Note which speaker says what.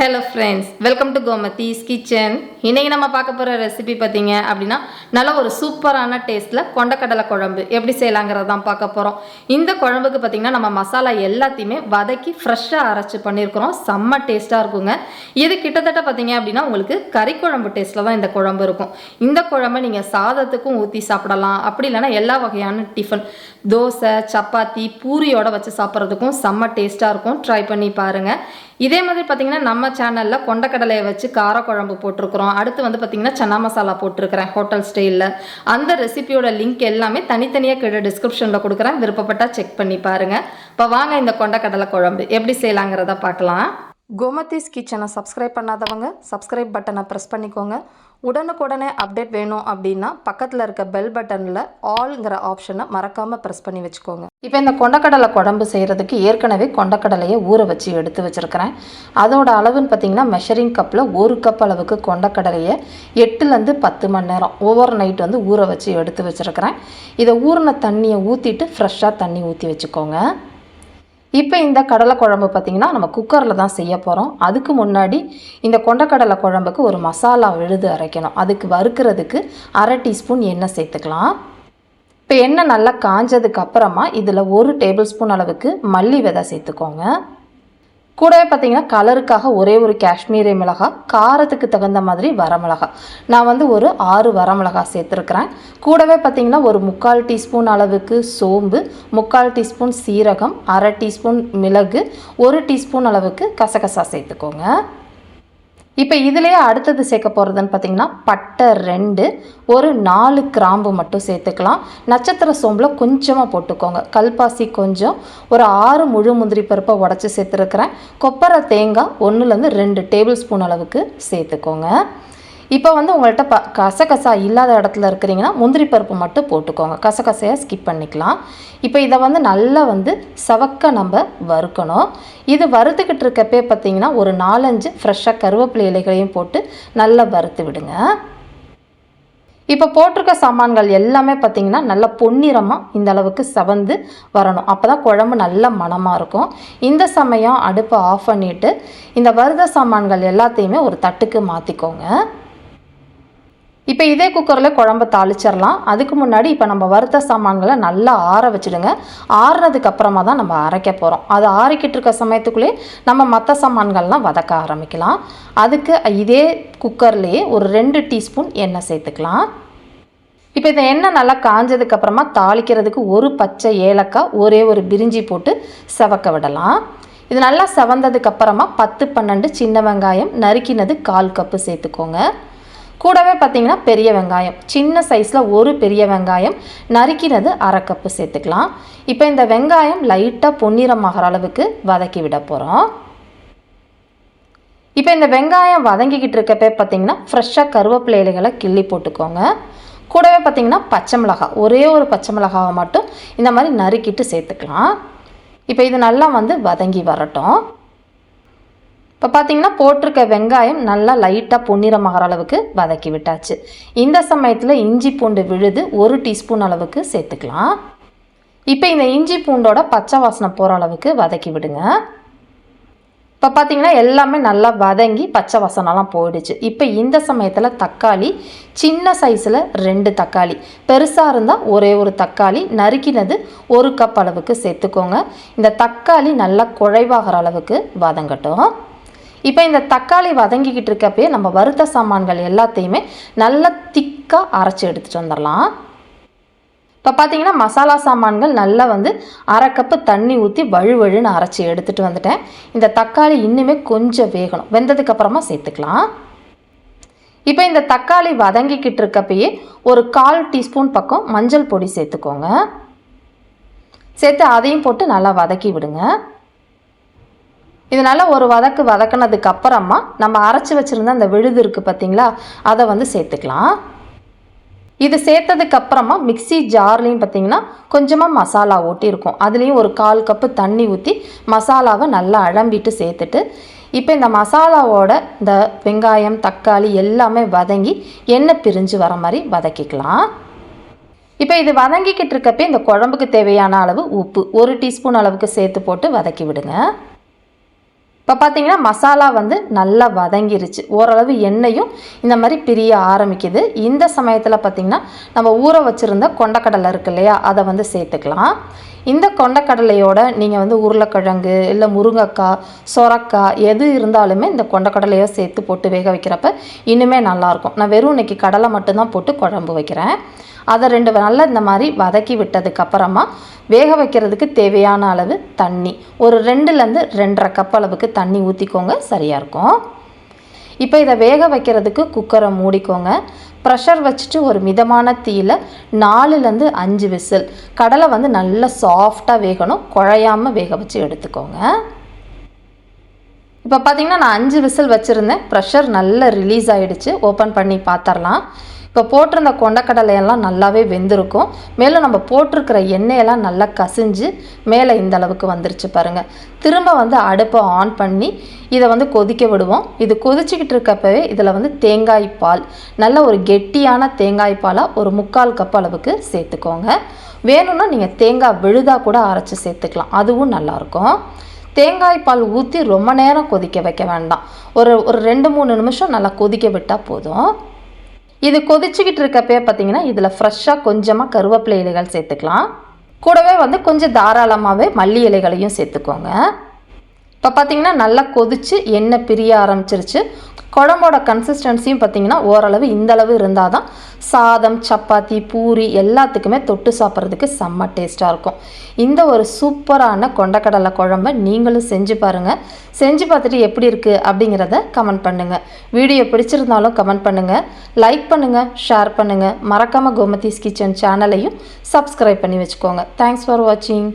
Speaker 1: Hello friends welcome to Gomathi's kitchen இன்றைக்கி நம்ம பார்க்க போகிற ரெசிபி பார்த்தீங்க அப்படின்னா நல்ல ஒரு சூப்பரான டேஸ்ட்டில் கொண்டக்கடலை குழம்பு. எப்படி செய்யலாங்கிறத தான் பார்க்க போகிறோம் இந்த குழம்புக்கு பார்த்தீங்கன்னா நம்ம மசாலா எல்லாத்தையுமே வதக்கி ஃப்ரெஷ்ஷாக அரைச்சி பண்ணியிருக்கிறோம். செம்ம டேஸ்ட்டாக இருக்குங்க. இது கிட்டத்தட்ட பார்த்தீங்க அப்படின்னா உங்களுக்கு கறி குழம்பு டேஸ்ட்டில் தான் இந்த குழம்பு இருக்கும். இந்த குழம்பை நீங்கள் சாதத்துக்கும் ஊற்றி சாப்பிடலாம். அப்படி இல்லைன்னா எல்லா வகையான டிஃபன் தோசை சப்பாத்தி பூரியோட வச்சு சாப்பிட்றதுக்கும் செம்ம டேஸ்ட்டாக இருக்கும். ட்ரை பண்ணி பாருங்கள் இதே மாதிரி பார்த்தீங்கன்னா நம்ம சேனலில் கொண்டக்கடலையை வச்சு காரக்குழம்பு போட்டிருக்கிறோம். அடுத்து வந்து பார்த்தீங்கன்னா சன்னா மசாலா போட்டிருக்கிறேன் ஹோட்டல் ஸ்டைலில் அந்த ரெசிபியோட லிங்க் எல்லாமே தனித்தனியாக கீழே டிஸ்கிரிப்ஷனில் கொடுக்குறேன். விருப்பப்பட்டால் செக் பண்ணி பாருங்கள் இப்போ வாங்க இந்த கொண்டக்கடலை குழம்பு. எப்படி செய்யலாங்கிறத பார்க்கலாம். கோமதிஸ் கிச்சனை சப்ஸ்கிரைப் பண்ணாதவங்க சப்ஸ்கிரைப் பட்டனை ப்ரெஸ் பண்ணிக்கோங்க. உடனுக்குடனே அப்டேட் வேணும் அப்படின்னா பக்கத்தில் இருக்க பெல் பட்டனில் ஆல்ங்கிற ஆப்ஷனை மறக்காமல் ப்ரெஸ் பண்ணி வச்சுக்கோங்க. இப்போ இந்த கொண்டக்கடலை குழம்பு செய்கிறதுக்கு ஏற்கனவே கொண்டக்கடலையை ஊற வச்சு எடுத்து வச்சுருக்கிறேன். அதோட அளவுன்னு பார்த்தீங்கன்னா மெஷரிங் கப்பில் ஒரு கப் அளவுக்கு கொண்டக்கடலையை எட்டுலேருந்து பத்து மணி நேரம் ஓவர் நைட் வந்து ஊற வச்சு எடுத்து வச்சுருக்கிறேன். இதை ஊறின தண்ணியை ஊற்றிட்டு ஃப்ரெஷ்ஷாக தண்ணி ஊற்றி வச்சுக்கோங்க. இப்போ இந்த கடலை குழம்பு பார்த்திங்கன்னா நம்ம குக்கரில் தான் செய்ய போகிறோம் அதுக்கு முன்னாடி இந்த கொண்டக்கடலை குழம்புக்கு ஒரு மசாலா விழுது அரைக்கணும். அதுக்கு வறுக்கிறதுக்கு அரை டீஸ்பூன் எண்ணெய் சேர்த்துக்கலாம். இப்போ எண்ணெய் நல்லா காஞ்சதுக்கு அப்புறமா இதில் ஒரு டேபிள் ஸ்பூன் அளவுக்கு மல்லி விதை சேர்த்துக்கோங்க. கூடவே பார்த்தீங்கன்னா கலருக்காக ஒரே ஒரு காஷ்மீரி மிளகாய் காரத்துக்கு தகுந்த மாதிரி வரமிளகாய் நான் வந்து ஒரு ஆறு வரமிளகாய் சேர்த்துருக்குறேன். கூடவே பார்த்தீங்கன்னா ஒரு முக்கால் டீஸ்பூன் அளவுக்கு சோம்பு முக்கால் டீஸ்பூன் சீரகம் அரை டீஸ்பூன் மிளகு ஒரு டீஸ்பூன் அளவுக்கு கசகசா சேர்த்துக்கோங்க. இப்போ இதுலேயே அடுத்தது சேர்க்க போகிறதுன்னு பார்த்தீங்கன்னா பட்டை ரெண்டு ஒரு நாலு கிராம்பு மட்டும் சேர்த்துக்கலாம். நட்சத்திர சோம்பில் கொஞ்சமாக போட்டுக்கோங்க. கல்பாசி கொஞ்சம் ஒரு ஆறு முழு முந்திரி பருப்பை உடச்சி சேர்த்துருக்குறேன். கொப்பரை தேங்காய் ஒன்றுலேருந்து ரெண்டு டேபிள் ஸ்பூன் அளவுக்கு சேர்த்துக்கோங்க. இப்போ வந்து உங்கள்கிட்ட ப கசகசா இல்லாத இடத்துல இருக்கிறீங்கன்னா முந்திரி பருப்பு மட்டும் போட்டுக்கோங்க. கசகசையாக ஸ்கிப் பண்ணிக்கலாம். இப்போ இதை வந்து நல்லா வந்து சவக்க நம்ம வறுக்கணும். இது வறுத்துக்கிட்டு இருக்கப்பே பார்த்தீங்கன்னா ஒரு நாலஞ்சு ஃப்ரெஷ்ஷாக கருவேப்பிலை இலைகளையும் போட்டு நல்லா வறுத்து விடுங்க. இப்போ போட்டிருக்க சாமான்கள் எல்லாமே பார்த்திங்கன்னா நல்லா பொன்னிறமாக இந்த அளவுக்கு சவந்து வரணும். அப்போ தான் குழம்பு நல்ல மணமாக இருக்கும். இந்த சமயம் அடுப்பை ஆஃப் பண்ணிவிட்டு இந்த வருத சாமான்கள் எல்லாத்தையுமே ஒரு தட்டுக்கு மாற்றிக்கோங்க இப்போ இதே குக்கரில் குழம்பு தாளிச்சிடலாம். அதுக்கு முன்னாடி இப்போ நம்ம வறுத்த சாமான்களை நல்லா ஆற வச்சுடுங்க. ஆறுனதுக்கு அப்புறமா தான் நம்ம அரைக்க போகிறோம் அது ஆறிக்கிட்டு இருக்க சமயத்துக்குள்ளே நம்ம மற்ற சாமான்கள்லாம் வதக்க ஆரம்பிக்கலாம். அதுக்கு இதே குக்கர்லேயே ஒரு ரெண்டு டீஸ்பூன் எண்ணெய் சேர்த்துக்கலாம். இப்போ இந்த எண்ணெய் நல்லா காஞ்சதுக்கப்புறமா தாளிக்கிறதுக்கு ஒரு பச்சை ஏலக்காய் ஒரே ஒரு பிரிஞ்சி போட்டு செவக்க விடலாம். இது நல்லா செவந்ததுக்கப்புறமா பத்து பன்னெண்டு சின்ன வெங்காயம் நறுக்கினது கால் கப்பு சேர்த்துக்கோங்க. கூடவே பார்த்தீங்கன்னா பெரிய வெங்காயம். சின்ன சைஸில் ஒரு பெரிய வெங்காயம். நறுக்கினது அரை கப்பு சேர்த்துக்கலாம். இப்போ இந்த வெங்காயம் லைட்டாக பொன்னிறமாகிற அளவுக்கு வதக்கி விட போகிறோம் இப்போ இந்த வெங்காயம் வதங்கிக்கிட்டு இருக்கப்பே பார்த்தீங்கன்னா ஃப்ரெஷ்ஷாக கருவேப்பிலை இலைகளை கிள்ளி போட்டுக்கோங்க. கூடவே பார்த்தீங்கன்னா பச்சை மிளகாய். ஒரே ஒரு பச்சை மிளகாவை மட்டும் இந்த மாதிரி நறுக்கிட்டு சேர்த்துக்கலாம். இப்போ இது நல்லா வந்து வதங்கி வரட்டும். இப்போ பார்த்தீங்கன்னா போட்டிருக்க வெங்காயம் நல்லா லைட்டாக பொன்னிறமாகற அளவுக்கு வதக்கி விட்டாச்சு. இந்த சமயத்தில் இஞ்சி பூண்டு விழுது ஒரு டீஸ்பூன் அளவுக்கு சேர்த்துக்கலாம். இப்போ இந்த இஞ்சி பூண்டோட பச்சை வாசனை போகிற அளவுக்கு வதக்கி விடுங்க. இப்போ பார்த்தீங்கன்னா எல்லாமே நல்லா வதங்கி பச்சை வாசனெல்லாம் போயிடுச்சு. இப்போ இந்த சமயத்தில் தக்காளி சின்ன சைஸில் ரெண்டு தக்காளி. பெருசாக இருந்தால் ஒரே ஒரு தக்காளி நறுக்கினது ஒரு கப் அளவுக்கு சேர்த்துக்கோங்க. இந்த தக்காளி நல்லா குழைவாகிற அளவுக்கு வதங்கட்டும். இப்போ இந்த தக்காளி வதங்கிக்கிட்டு இருக்கப்பயே நம்ம வறுத்த சாமான்கள் எல்லாத்தையுமே நல்லா திக்காக அரைச்சி எடுத்துகிட்டு வந்துடலாம். இப்போ பார்த்தீங்கன்னா மசாலா சாமான்கள் நல்லா வந்து அரை கப்பு தண்ணி ஊற்றி வழுவழுன்னு அரைச்சி எடுத்துகிட்டு வந்துட்டேன். இந்த தக்காளி இன்னுமே கொஞ்சம் வேகணும். வெந்ததுக்கப்புறமா சேர்த்துக்கலாம். இப்போ இந்த தக்காளி வதங்கிக்கிட்டு இருக்கப்பயே ஒரு கால் டீஸ்பூன் பக்கம் மஞ்சள் பொடி சேர்த்துக்கோங்க. சேர்த்து அதையும் போட்டு நல்லா வதக்கி விடுங்க. இதனால் ஒரு வதக்கு வதக்கினதுக்கு அப்புறமா நம்ம அரைச்சி வச்சுருந்த அந்த விழுது இருக்குது பார்த்தீங்களா அதை வந்து சேர்த்துக்கலாம். இது சேர்த்ததுக்கு அப்புறமா மிக்சி ஜார்லேயும் பார்த்தீங்கன்னா கொஞ்சமாக மசாலா ஓட்டியிருக்கும் அதுலேயும் ஒரு கால் கப்பு தண்ணி ஊற்றி மசாலாவை நல்லா அழம்பிட்டு சேர்த்துட்டு இப்போ இந்த மசாலாவோட இந்த வெங்காயம் தக்காளி எல்லாமே வதங்கி எண்ணெய் பிரிஞ்சு வர மாதிரி வதக்கிக்கலாம். இப்போ இது வதங்கிக்கிட்டு இருக்கப்பே இந்த குழம்புக்கு தேவையான அளவு உப்பு ஒரு டீஸ்பூன் அளவுக்கு சேர்த்து போட்டு வதக்கி விடுங்க. இப்போ பார்த்தீங்கன்னா மசாலா வந்து நல்லா வதங்கிருச்சு. ஓரளவு எண்ணெயும் இந்த மாதிரி பிரிய ஆரம்பிக்குது. இந்த சமயத்தில் பார்த்தீங்கன்னா நம்ம ஊற வச்சுருந்த கொண்டக்கடலை இருக்கு இல்லையா அதை வந்து சேர்த்துக்கலாம். இந்த கொண்டக்கடலையோட நீங்கள் வந்து உருளைக்கிழங்கு இல்லை முருங்கைக்காய் சொரக்காய் எது இருந்தாலுமே இந்த கொண்டக்கடலையோ சேர்த்து போட்டு வேக வைக்கிறப்ப இன்னுமே நல்லாயிருக்கும் நான் வெறும் இன்னைக்கு கடலை மட்டும்தான் போட்டு குழம்பு வைக்கிறேன். அதை ரெண்டு நல்லா இந்த மாதிரி வதக்கி விட்டதுக்கப்புறமா வேக வைக்கிறதுக்கு தேவையான அளவு தண்ணி. ஒரு ரெண்டுலேருந்து ரெண்டரை கப் அளவுக்கு தண்ணி ஊற்றிக்கோங்க சரியாக இருக்கும். இப்போ இதை வேக வைக்கிறதுக்கு குக்கரை மூடிக்கோங்க. ப்ரெஷர் வச்சுட்டு ஒரு மிதமான தீயில் நாலுலேருந்து அஞ்சு விசில். கடலை வந்து நல்லா சாஃப்டாக வேகணும். குழையாமல் வேக வச்சு எடுத்துக்கோங்க. இப்போ பார்த்திங்கன்னா நான் அஞ்சு விசில் வச்சுருந்தேன். ப்ரெஷர் நல்லா ரிலீஸ் ஆகிடுச்சு ஓப்பன் பண்ணி பார்த்துடலாம் இப்போ போட்டிருந்த கொண்டக்கடலையெல்லாம் நல்லாவே வெந்திருக்கும். மேலும் நம்ம போட்டிருக்கிற எண்ணெயெல்லாம் நல்லா கசிஞ்சு மேலே இந்த அளவுக்கு வந்துருச்சு பாருங்கள் திரும்ப வந்து அடுப்பை ஆன் பண்ணி இதை வந்து கொதிக்க விடுவோம். இது கொதிச்சுக்கிட்டு இருக்கப்பவே இதில் வந்து தேங்காய் பால் நல்ல ஒரு கெட்டியான தேங்காய் பாலாக ஒரு முக்கால் கப் அளவுக்கு சேர்த்துக்கோங்க. வேணும்னா நீங்கள் தேங்காய் விழுதாக கூட அரைச்சி சேர்த்துக்கலாம். அதுவும் நல்லாயிருக்கும். தேங்காய் பால் ஊற்றி ரொம்ப நேரம் கொதிக்க வைக்க வேண்டாம். ஒரு ஒரு ரெண்டு மூணு நிமிஷம் நல்லா கொதிக்க விட்டால் போதும். இது கொதிச்சுக்கிட்டு இருக்கப்பே பார்த்தீங்கன்னா இதில் ஃப்ரெஷ்ஷாக கொஞ்சமாக கருவேப்பிலை இலைகள் சேர்த்துக்கலாம். கூடவே வந்து கொஞ்சம் தாராளமாகவே மல்லி இலைகளையும் சேர்த்துக்கோங்க. இப்போ பார்த்தீங்கன்னா நல்லா கொதிச்சு எண்ணெய் பிரிய ஆரம்பிச்சிருச்சு. குழம்போட கன்சிஸ்டன்சியும் பார்த்தீங்கன்னா ஓரளவு இந்தளவு இருந்தால் தான் சாதம் சப்பாத்தி பூரி எல்லாத்துக்குமே தொட்டு சாப்பிட்றதுக்கு செம்ம டேஸ்ட்டாக இருக்கும். இந்த ஒரு சூப்பரான கொண்டக்கடலை குழம்ப நீங்களும் செஞ்சு பாருங்கள் செஞ்சு பார்த்துட்டு எப்படி இருக்குது அப்படிங்கிறத கமெண்ட் பண்ணுங்கள் வீடியோ பிடிச்சிருந்தாலும் கமெண்ட் பண்ணுங்கள் லைக் பண்ணுங்கள் ஷேர் பண்ணுங்கள் மறக்காமல் கோமதிஸ் கிச்சன் சேனலையும் சப்ஸ்கிரைப் பண்ணி வச்சுக்கோங்க. தேங்க்ஸ் ஃபார் வாட்சிங்